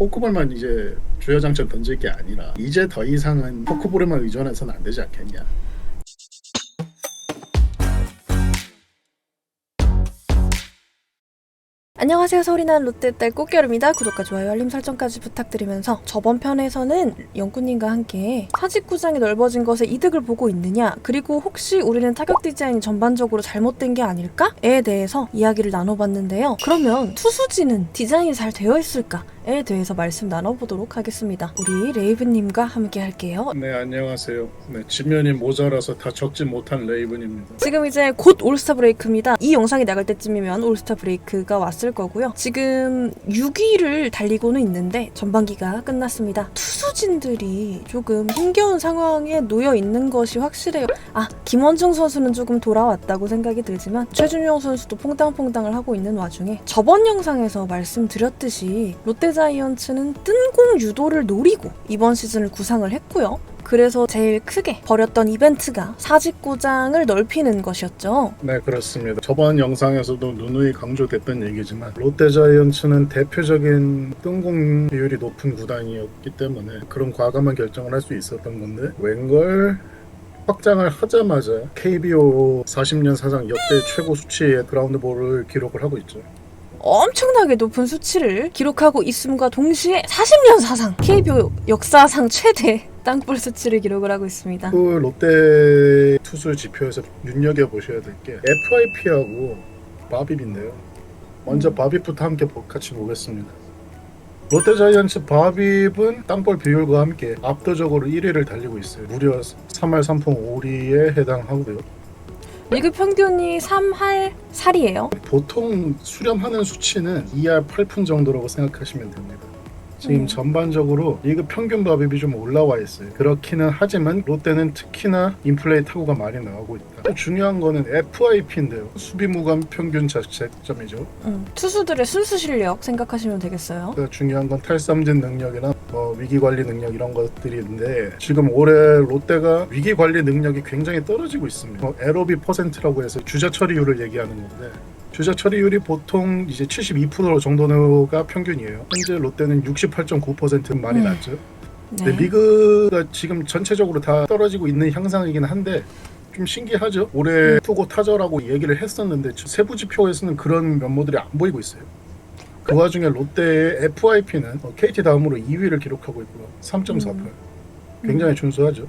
포크볼만 이제 주야장창 던질 게 아니라 이제 더 이상은 포크볼에만 의존해서는 안 되지 않겠냐. 안녕하세요. 소리난 롯데딸 꽃겨름입니다. 구독과 좋아요 알림 설정까지 부탁드리면서 저번 편에서는 영구님과 함께 사직구장이 넓어진 것에 이득을 보고 있느냐 그리고 혹시 우리는 타격 디자인이 전반적으로 잘못된 게 아닐까에 대해서 이야기를 나눠봤는데요. 그러면 투수진은 디자인이 잘 되어 있을까 에 대해서 말씀 나눠보도록 하겠습니다 우리 레이브님과 함께 할게요 네 안녕하세요. 네 지면이 모자라서 다 적지 못한 레이븐입니다. 지금 이제 곧 올스타 브레이크입니다. 이 영상이 나갈 때쯤이면 올스타 브레이크가 왔을 거고요. 지금 6위를 달리고는 있는데 전반기가 끝났습니다. 투수진들이 조금 힘겨운 상황에 놓여 있는 것이 확실해요. 아, 김원중 선수는 조금 돌아왔다고 생각이 들지만 최준용 선수도 퐁당퐁당을 하고 있는 와중에 저번 영상에서 말씀드렸듯이 롯데 자이언츠는 뜬공 유도를 노리고 이번 시즌을 구상을 했고요. 그래서 제일 크게 벌였던 이벤트가 사직구장을 넓히는 것이었죠. 네 그렇습니다. 저번 영상에서도 누누이 강조됐던 얘기지만 롯데자이언츠는 대표적인 뜬공 비율이 높은 구단이었기 때문에 그런 과감한 결정을 할 수 있었던 건데 웬걸 확장을 하자마자 KBO 40년 사상 역대 최고 수치의 그라운드볼을 기록을 하고 있죠. 엄청나게 높은 수치를 기록하고 있음과 동시에 40년 사상 KBO 역사상 최대 땅볼 수치를 기록을 하고 있습니다. 그 롯데 투수 지표에서 눈여겨 보셔야 될 게 FIP하고 바빕인데요. 먼저 바빕부터 함께 보- 같이 보겠습니다. 롯데 자이언츠 바빕은 땅볼 비율과 함께 압도적으로 1위를 달리고 있어요. 무려 3할 3푼 5리에 해당하고요. 리그 평균이 3할 4리예요. 보통 수렴하는 수치는 2할 8푼 정도라고 생각하시면 됩니다. 지금 음. 전반적으로 리그 평균 밥입이 좀 올라와 있어요. 그렇기는 하지만 롯데는 특히나 인플레이 타구가 많이 나오고 있다. 또 중요한 거는 FIP인데요. 수비 무감 평균 자책점이죠. 음, 투수들의 순수 실력 생각하시면 되겠어요. 그 중요한 건 탈삼진 능력이나 뭐 위기 관리 능력 이런 것들인데 지금 올해 롯데가 위기 관리 능력이 굉장히 떨어지고 있습니다. 뭐 에로비 퍼센트라고 해서 주자 처리율을 얘기하는 건데 주자 처리율이 보통 이제 72% 정도가 평균이에요. 현재 롯데는 68.9% 많이 음. 낮죠. 네. 리그가 지금 전체적으로 다 떨어지고 있는 향상이긴 한데 좀 신기하죠. 올해 투고 타저라고 얘기를 했었는데 세부 지표에서는 그런 면모들이 안 보이고 있어요. 그 와중에 롯데의 FIP는 KT 다음으로 2위를 기록하고 있고요. 3.48. 음. 굉장히 준수하죠.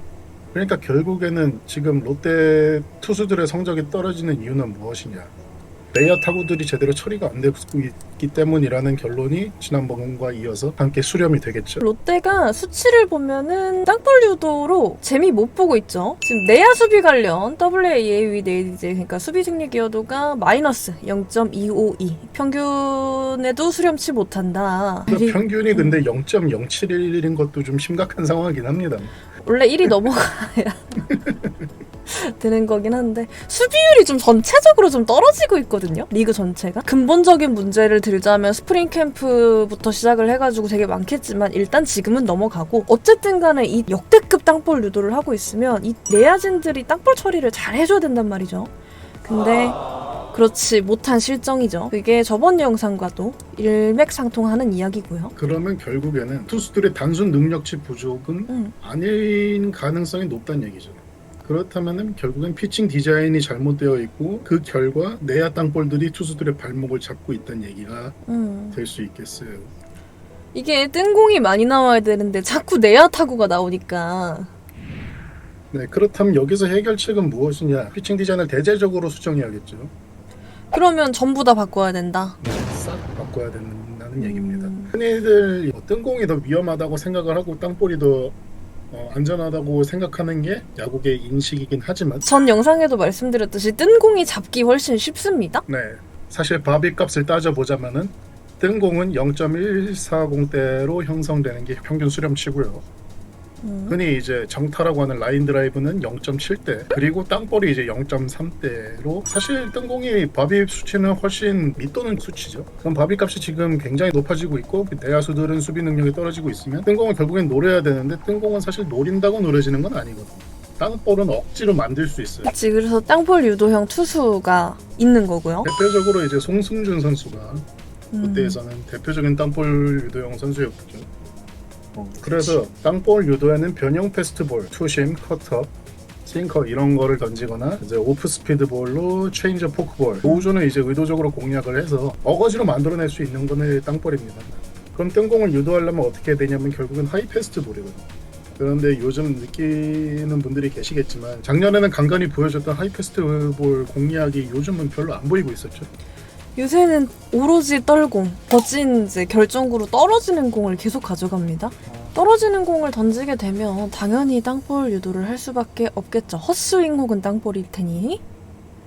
그러니까 결국에는 지금 롯데 투수들의 성적이 떨어지는 이유는 무엇이냐? 내야 타구들이 제대로 처리가 안 되고 있기 때문이라는 결론이 지난번과 이어서 함께 수렴이 되겠죠. 롯데가 수치를 보면은 땅볼 유도로 재미 못 보고 있죠. 지금 내야 수비 관련 WAAV 네이제 그러니까 수비 승리 기여도가 마이너스 0.252 평균에도 수렴치 못한다. 그 평균이 근데 0.071인 것도 좀 심각한 상황이긴 합니다. 원래 1이 넘어가야 되는 거긴 한데 수비율이 좀 전체적으로 좀 떨어지고 있거든요. 리그 전체가 근본적인 문제를 들자면 스프링 캠프부터 시작을 해가지고 되게 많겠지만 일단 지금은 넘어가고 어쨌든 간에 이 역대급 땅볼 유도를 하고 있으면 이 내야진들이 땅볼 처리를 잘 해줘야 된단 말이죠. 근데 그렇지 못한 실정이죠. 그게 저번 영상과도 일맥상통하는 이야기고요. 그러면 결국에는 투수들의 단순 능력치 부족은 음. 아닌 가능성이 높다는 얘기죠. 그렇다면 결국엔 피칭 디자인이 잘못되어 있고 그 결과 내야 땅볼들이 투수들의 발목을 잡고 있다는 얘기가 음. 될 수 있겠어요. 이게 뜬공이 많이 나와야 되는데 자꾸 내야 타구가 나오니까 네, 그렇다면 여기서 해결책은 무엇이냐? 피칭 디자인을 대대적으로 수정해야겠죠. 그러면 전부 다 바꿔야 된다. 네, 싹 바꿔야 된다는 얘기입니다. 음. 흔히들 뭐 뜬공이 더 위험하다고 생각을 하고 땅볼이 더 어, 안전하다고 생각하는 게 야구의 인식이긴 하지만 전 영상에도 말씀드렸듯이 뜬 공이 잡기 훨씬 쉽습니다. 네, 사실 바비 값을 따져보자면은 뜬공은 0.140대로 형성되는 게 평균 수렴치고요. 음. 흔히 이제 정타라고 하는 라인 드라이브는 0.7대 그리고 땅볼이 이제 0.3대로 사실 뜬공이 바비 수치는 훨씬 밑도는 수치죠. 그럼 바비 값이 지금 굉장히 높아지고 있고 내야수들은 수비 능력이 떨어지고 있으면 뜬공을 결국엔 노려야 되는데 뜬공은 사실 노린다고 노려지는 건 아니거든요. 땅볼은 억지로 만들 수 있어요. 그치, 그래서 땅볼 유도형 투수가 있는 거고요. 대표적으로 이제 송승준 선수가 음. 롯데에서는 대표적인 땅볼 유도형 선수였죠. 어, 그래서 땅볼 유도에는 변형 패스트볼, 투심, 커터, 싱커 이런 거를 던지거나 이제 오프 스피드 볼로 체인저 포크볼 우주는 이제 의도적으로 공략을 해서 어거지로 만들어낼 수 있는 거는 땅볼입니다. 그럼 뜬공을 유도하려면 어떻게 해야 되냐면 결국은 하이 패스트 볼이거든요. 그런데 요즘 느끼는 분들이 계시겠지만 작년에는 간간히 보여줬던 하이 패스트 볼 공략이 요즘은 별로 안 보이고 있었죠. 요새는 오로지 떨공, 거진 이제 결정구로 떨어지는 공을 계속 가져갑니다. 떨어지는 공을 던지게 되면 당연히 땅볼 유도를 할 수밖에 없겠죠. 헛스윙 혹은 땅볼일 테니.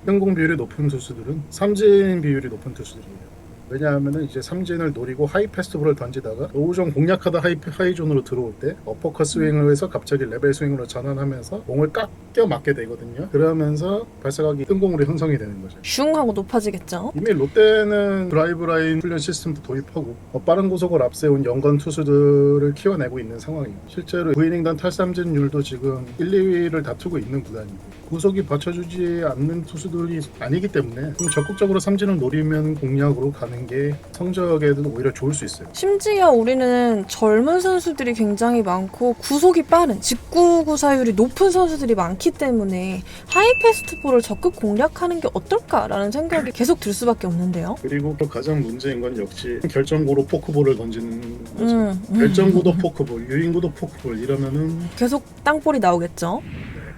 성공 비율이 높은 투수들은 삼진 비율이 높은 투수들이에요. 왜냐하면은 이제 삼진을 노리고 하이 패스트볼을 던지다가 로우존 공략하다 하이 하이존으로 들어올 때 어퍼컷 스윙을 해서 갑자기 레벨 스윙으로 전환하면서 공을 깎여 맞게 되거든요. 그러면서 발사각이 뜬공으로 형성이 되는 거죠. 슝 하고 높아지겠죠. 이미 롯데는 드라이브 라인 훈련 시스템도 도입하고 어, 빠른 구속을 앞세운 연건 투수들을 키워내고 있는 상황이에요. 실제로 9이닝단 탈삼진율도 지금 1, 2위를 다투고 있는 구단이고 구속이 받쳐주지 않는 투수들이 아니기 때문에 좀 적극적으로 삼진을 노리면 공략으로 가는 게 성적에도 오히려 좋을 수 있어요. 심지어 우리는 젊은 선수들이 굉장히 많고 구속이 빠른 직구 구사율이 높은 선수들이 많기 때문에 하이 패스트볼을 적극 공략하는 게 어떨까라는 생각이 계속 들 수밖에 없는데요. 그리고 또 가장 문제인 건 역시 결정고로 포크볼을 던지는 거죠. 음, 음. 결정구도 포크볼, 유인구도 포크볼 이러면은 계속 땅볼이 나오겠죠.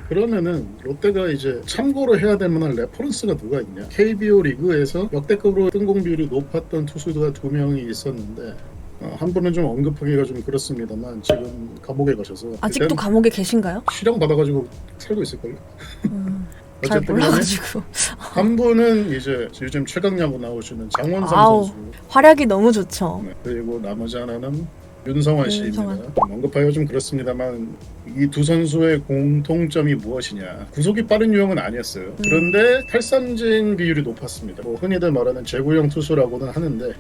그러면은 롯데가 이제 참고로 해야 될 만한 레퍼런스가 누가 있냐? KBO 리그에서 역대급으로 뜬공 비율이 높았던 투수가 두 명이 있었는데 어, 한 분은 좀 언급하기가 좀 그렇습니다만 지금 감옥에 가셔서 아직도 감옥에 계신가요? 실형 받아가지고 살고 있을걸요. 음, 잘 어쨌든 간에 몰라가지고 한 분은 이제 요즘 최강 야구 나오시는 장원삼 아우. 선수 활약이 너무 좋죠. 네, 그리고 나머지 하나는 윤성환 씨입니다. 윤성환. 언급하기가 좀 그렇습니다만 이 두 선수의 공통점이 무엇이냐? 구속이 빠른 유형은 아니었어요. 그런데 탈삼진 비율이 높았습니다. 뭐 흔히들 말하는 제구형 투수라고는 하는데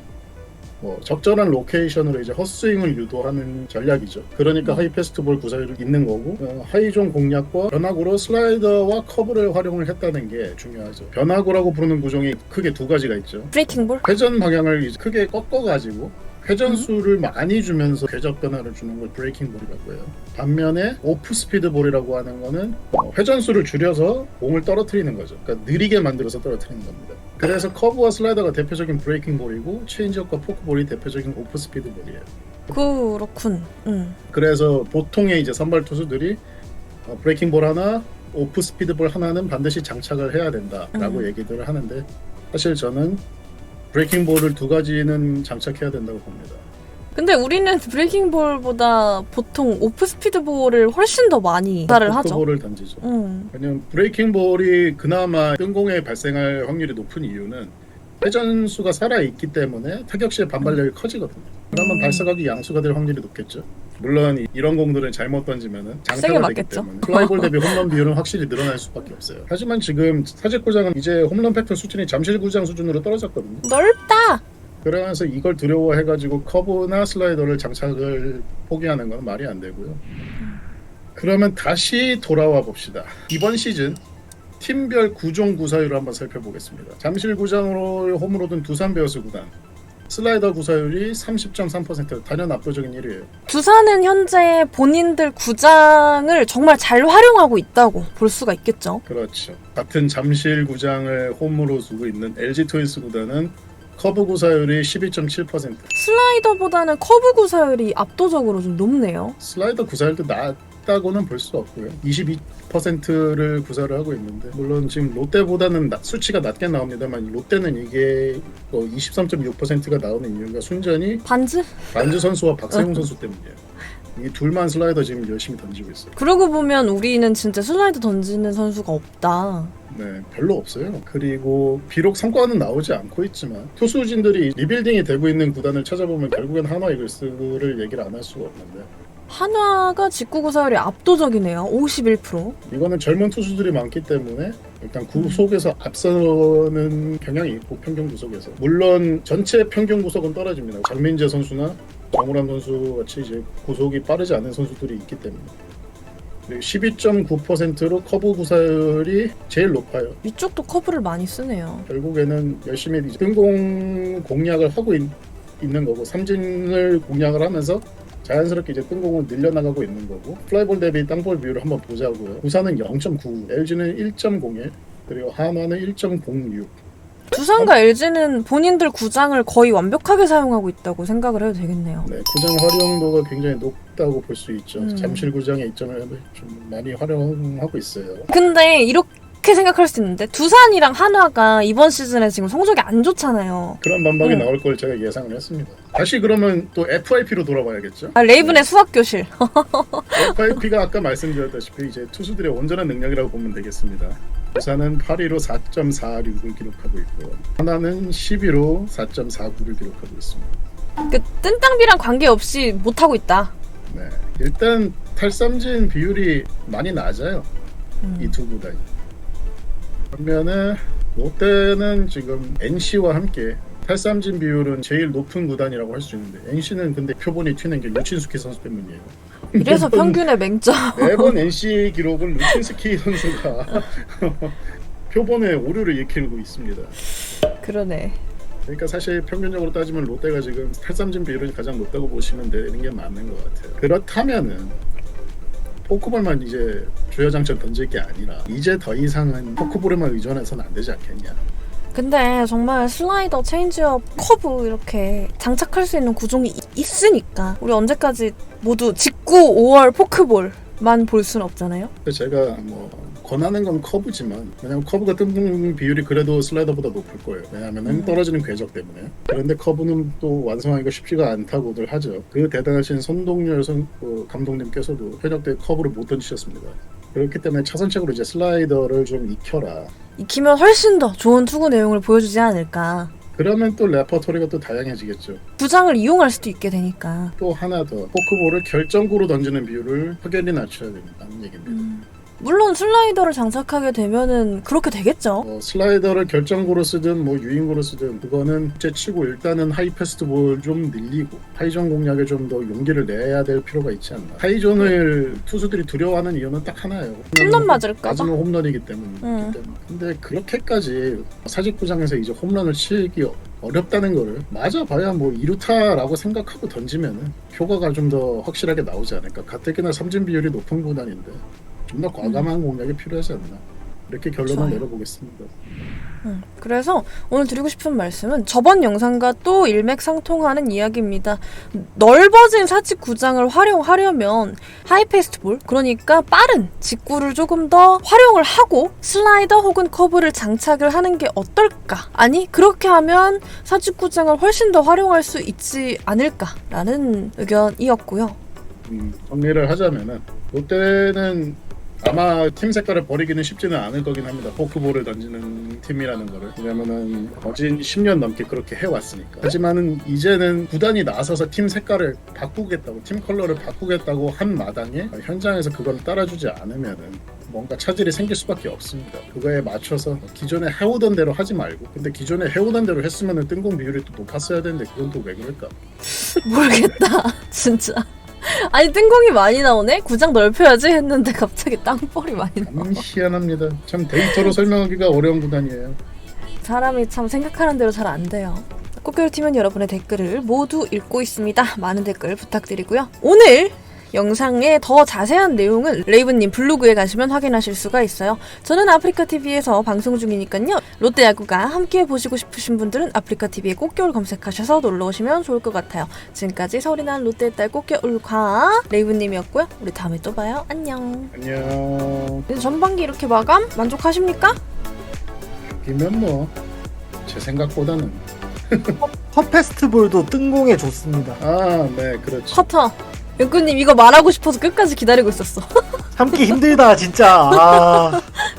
뭐 적절한 로케이션으로 이제 헛스윙을 유도하는 전략이죠. 그러니까 음. 하이 패스트볼 구사율이 있는 거고 어, 하이존 공략과 변화구로 슬라이더와 커브를 활용을 했다는 게 중요하죠. 변화구라고 부르는 구종이 크게 두 가지가 있죠. 브레이킹볼? 회전 방향을 크게 꺾어 가지고 회전 수를 많이 주면서 궤적 변화를 주는 걸 브레이킹 볼이라고 해요. 반면에 오프 스피드 볼이라고 하는 거는 어, 회전 수를 줄여서 공을 떨어뜨리는 거죠. 그러니까 느리게 만들어서 떨어뜨리는 겁니다. 그래서 커브와 슬라이더가 대표적인 브레이킹 볼이고 체인지업과 포크 볼이 대표적인 오프 스피드 볼이에요. 그렇군. 음. 그래서 보통의 이제 선발 투수들이 어, 브레이킹 볼 하나, 오프 스피드 볼 하나는 반드시 장착을 해야 된다라고 음. 얘기들을 하는데 사실 저는 브레이킹 볼을 두 가지는 장착해야 된다고 봅니다. 근데 우리는 브레이킹 볼보다 보통 오프 스피드 볼을 훨씬 더 많이 구사를 하죠. 볼을 던지죠. 음. 왜냐면 브레이킹 볼이 그나마 뜬공에 발생할 확률이 높은 이유는 회전 수가 살아 있기 때문에 타격 시에 반발력이 커지거든요. 그러면 음. 발사각이 양수가 될 확률이 높겠죠. 물론 이- 이런 공들은 잘못 던지면은 세게 장타가 되기 맞겠죠. 때문에 플라이볼 대비 홈런 비율은 확실히 늘어날 수밖에 없어요. 하지만 지금 사직구장은 이제 홈런 팩터 수준이 잠실구장 수준으로 떨어졌거든요. 넓다. 그러면서 이걸 두려워해가지고 커브나 슬라이더를 장착을 포기하는 건 말이 안 되고요. 그러면 다시 돌아와 봅시다. 이번 시즌 팀별 구종 구사율을 한번 살펴보겠습니다. 잠실구장으로 홈으로 둔 두산 베어스 구단 슬라이더 구사율이 30.3% 단연 압도적인 1위예요. 두산은 현재 본인들 구장을 정말 잘 활용하고 있다고 볼 수가 있겠죠. 그렇죠. 같은 잠실 구장을 홈으로 두고 있는 LG 트윈스 구단은 커브 구사율이 12.7%. 슬라이더보다는 커브 구사율이 압도적으로 좀 높네요. 슬라이더 구사율도 낮 다고는 볼 수 없고요. 22%를 구사를 하고 있는데 물론 지금 롯데보다는 낮- 수치가 낮게 나옵니다만 롯데는 이게 23.6%가 나오는 이유가 순전히 반즈? 반주 선수와 박세웅 선수 때문이에요. 이 둘만 슬라이더 지금 열심히 던지고 있어요. 그러고 보면 우리는 진짜 슬라이더 던지는 선수가 없다. 네, 별로 없어요. 그리고 비록 성과는 나오지 않고 있지만 투수진들이 리빌딩이 되고 있는 구단을 찾아보면 결국엔 하나 이글스를 얘기를 안 할 수가 없는데 한화가 직구 구사율이 압도적이네요. 51%. 이거는 젊은 투수들이 많기 때문에 일단 구속에서 앞서는 경향이 있고 평균 구속에서 물론 전체 평균 구속은 떨어집니다. 장민재 선수나 정우람 선수 같이 이제 구속이 빠르지 않은 선수들이 있기 때문에 그리고 12.9%로 커브 구사율이 제일 높아요. 위쪽도 커브를 많이 쓰네요. 결국에는 열심히 이제 뜬공 공략을 하고 있, 는 거고 삼진을 공략을 하면서 자연스럽게 이제 뜬공을 늘려나가고 있는 거고 플라이볼 대비 땅볼 비율을 한번 보자고요. 부산은 0.9, LG는 1.01, 그리고 한화는 1.06. 두산과 LG는 본인들 구장을 거의 완벽하게 사용하고 있다고 생각을 해도 되겠네요. 네, 구장 활용도가 굉장히 높다고 볼 수 있죠. 음. 잠실 구장의 이점을 좀 많이 활용하고 있어요. 근데 이렇게 생각할 수 있는데 두산이랑 한화가 이번 시즌에 지금 성적이 안 좋잖아요. 그런 반박이 음. 나올 걸 제가 예상을 했습니다. 다시 그러면 또 FIP로 돌아봐야겠죠. 아, 레이븐의 수학 교실. FIP가 아까 말씀드렸다시피 이제 투수들의 온전한 능력이라고 보면 되겠습니다. 부산은 8위로 4.46을 기록하고 있고요. 하나는 10위로 4.49를 기록하고 있습니다. 그 뜬땅비랑 관계없이 못 하고 있다. 네, 일단 탈삼진 비율이 많이 낮아요. 음. 이두 구단이. 반면에 롯데는 지금 NC와 함께 탈삼진 비율은 제일 높은 구단이라고 할 수 있는데 NC는 근데 표본이 튀는 게 루친스키 선수 때문이에요. 이래서 매번- 평균의 맹점. 매번 NC 기록은 루친스키 선수가 표본에 오류를 일으키고 있습니다. 그러네. 그러니까 사실 평균적으로 따지면 롯데가 지금 탈삼진 비율이 가장 높다고 보시면 되는 게 맞는 것 같아요. 그렇다면은 포크볼만 이제 주여장점 던질 게 아니라 이제 더 이상은 포크볼에만 의존해서는 안 되지 않겠냐. 근데 정말 슬라이더, 체인지업, 커브 이렇게 장착할 수 있는 구종이 이- 있으니까 우리 언제까지 모두 직구 5월 포크볼만 볼 수는 없잖아요. 제가 뭐 권하는 건 커브지만 왜냐면 커브가 뜬공 비율이 그래도 슬라이더보다 높을 거예요. 왜냐하면 음. 떨어지는 궤적 때문에. 그런데 커브는 또 완성하기가 쉽지가 않다고들 하죠. 그 대단하신 손동열 선, 그 감독님께서도 현역 때 커브를 못 던지셨습니다. 그렇기 때문에 차선책으로 이제 슬라이더를 좀 익혀라. 익히면 훨씬 더 좋은 투구 내용을 보여주지 않을까. 그러면 또 레퍼토리가 또 다양해지겠죠. 구장을 이용할 수도 있게 되니까. 또 하나 더 포크볼을 결정구로 던지는 비율을 확연히 낮춰야 된다는 얘기입니다. 음. 물론 슬라이더를 장착하게 되면은 그렇게 되겠죠. 뭐 슬라이더를 결정구로 쓰든 뭐 유인구로 쓰든 그거는 제치고 일단은 하이 패스트 볼 좀 늘리고 하이존 공략에 좀 더 용기를 내야 될 필요가 있지 않나. 하이존을 투수들이 두려워하는 이유는 딱 하나예요. 홈런 맞을까봐. 맞으면 홈런이기 때문에. 음. 근데 그렇게까지 사직구장에서 이제 홈런을 치기 어렵다는 거를 맞아봐야 뭐 이루타라고 생각하고 던지면은 효과가 좀 더 확실하게 나오지 않을까. 가뜩이나 삼진 비율이 높은 구단인데 좀 더 과감한 공략이 필요하지 않나. 이렇게 결론을 좋아요. 내려보겠습니다. 음, 그래서 오늘 드리고 싶은 말씀은 저번 영상과 또 일맥상통하는 이야기입니다. 넓어진 사직 구장을 활용하려면 하이페스트 볼, 그러니까 빠른 직구를 조금 더 활용을 하고 슬라이더 혹은 커브를 장착을 하는 게 어떨까? 아니, 그렇게 하면 사직 구장을 훨씬 더 활용할 수 있지 않을까라는 의견이었고요. 음, 정리를 하자면은 롯데는 아마 팀 색깔을 버리기는 쉽지는 않을 거긴 합니다. 포크볼을 던지는 팀이라는 거를. 왜냐면은 거진 10년 넘게 그렇게 해왔으니까. 하지만은 이제는 구단이 나서서 팀 색깔을 바꾸겠다고, 팀 컬러를 바꾸겠다고 한 마당에 현장에서 그걸 따라주지 않으면은 뭔가 차질이 생길 수밖에 없습니다. 그거에 맞춰서 기존에 해오던 대로 하지 말고, 근데 기존에 해오던 대로 했으면은 뜬공 비율이 또 높았어야 되는데 그건 또 왜 그럴까? 모르겠다, 진짜. 아니 뜬공이 많이 나오네? 구장 넓혀야지 했는데 갑자기 땅볼이 많이 나와. 참 희한합니다. 참 데이터로 설명하기가 어려운 구단이에요. 사람이 참 생각하는 대로 잘 안 돼요. 꽃게로 팀은 여러분의 댓글을 모두 읽고 있습니다. 많은 댓글 부탁드리고요. 오늘 영상의 더 자세한 내용은 레이븐님 블로그에 가시면 확인하실 수가 있어요. 저는 아프리카 TV에서 방송 중이니까요. 롯데 야구가 함께 보시고 싶으신 분들은 아프리카 TV에 꽃겨울 검색하셔서 놀러 오시면 좋을 것 같아요. 지금까지 서울이 난 롯데의 딸 꽃겨울과 레이븐님이었고요. 우리 다음에 또 봐요. 안녕. 안녕. 전반기 이렇게 마감 만족하십니까? 이면 뭐 제 생각보다는 컵페스트볼도 뜬공에 좋습니다. 아, 네, 그렇죠. 커터. 연구님 이거 말하고 싶어서 끝까지 기다리고 있었어. 참기 힘들다 진짜. 아,